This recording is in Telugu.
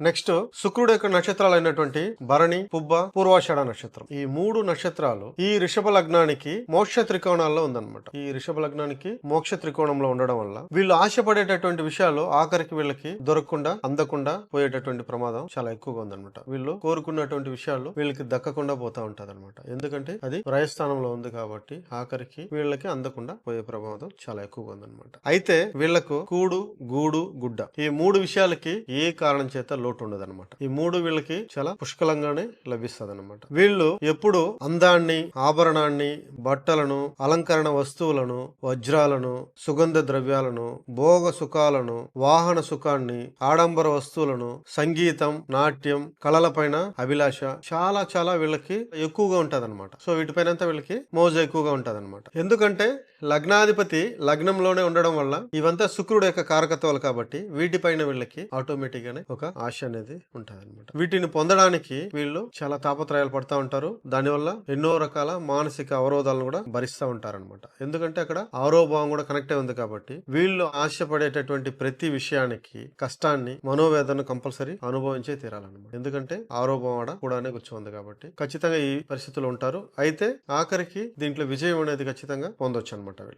నెక్స్ట్ శుక్రుడు యొక్క నక్షత్రాలు అయినటువంటి భరణి పుబ్బ పూర్వాషాఢ నక్షత్రం. ఈ మూడు నక్షత్రాలు ఈ రిషభ లగ్నానికి మోక్ష త్రికోణాల్లో ఉందన్నమాట. ఈ రిషభ లగ్నానికి మోక్ష త్రికోణంలో ఉండడం వల్ల వీళ్ళు ఆశపడేటటువంటి విషయాలు ఆఖరికి వీళ్ళకి దొరకకుండా అందకుండా పోయేటటువంటి ప్రమాదం చాలా ఎక్కువగా ఉందన్నమాట. వీళ్ళు కోరుకున్నటువంటి విషయాలు వీళ్ళకి దక్కకుండా పోతా ఉంటది అనమాట ఎందుకంటే అది వ్రయస్థానంలో ఉంది కాబట్టి ఆఖరికి వీళ్ళకి అందకుండా పోయే ప్రమాదం చాలా ఎక్కువగా ఉందన్నమాట. అయితే వీళ్ళకు కూడు గూడు గుడ్డ ఈ మూడు విషయాలకి ఏ కారణం చేత లోటు ఉండదన్నమాట ఈ మూడు వీళ్ళకి చాలా పుష్కలంగానే లభిస్తుంది అనమాట వీళ్ళు ఎప్పుడు అందాన్ని ఆభరణాన్ని బట్టలను అలంకరణ వస్తువులను వజ్రాలను సుగంధ ద్రవ్యాలను భోగ సుఖాలను వాహన సుఖాన్ని ఆడంబర వస్తువులను సంగీతం నాట్యం కళలపైన అభిలాష చాలా చాలా వీళ్ళకి ఎక్కువగా ఉంటది అనమాట సో వీటిపైన వీళ్ళకి మోజు ఎక్కువగా ఉంటది అనమాట ఎందుకంటే లగ్నాధిపతి లగ్నంలోనే ఉండడం వల్ల ఇవంతా శుక్రుడు యొక్క కారకత్వాలు కాబట్టి వీటిపైన వీళ్ళకి ఆటోమేటిక్ గానే ఒక ఆశ అనేది ఉంటుంది అనమాట వీటిని పొందడానికి వీళ్ళు చాలా తాపత్రయాలు పడతా ఉంటారు. దానివల్ల ఎన్నో రకాల మానసిక అవరోధాలను కూడా భరిస్తూ ఉంటారు అనమాట ఎందుకంటే అక్కడ ఆరోభావం కూడా కనెక్ట్ అయి ఉంది కాబట్టి వీళ్ళు ఆశపడేటటువంటి ప్రతి విషయానికి కష్టాన్ని మనోవేదన కంపల్సరీ అనుభవించే తీరాలన్నమాట. ఎందుకంటే ఆరోభావం ఆడ కూడానే కూర్చోంది కాబట్టి ఖచ్చితంగా ఈ పరిస్థితులు ఉంటారు. అయితే ఆఖరికి దీంట్లో విజయం అనేది ఖచ్చితంగా పొందొచ్చు అనమాట వీళ్ళు.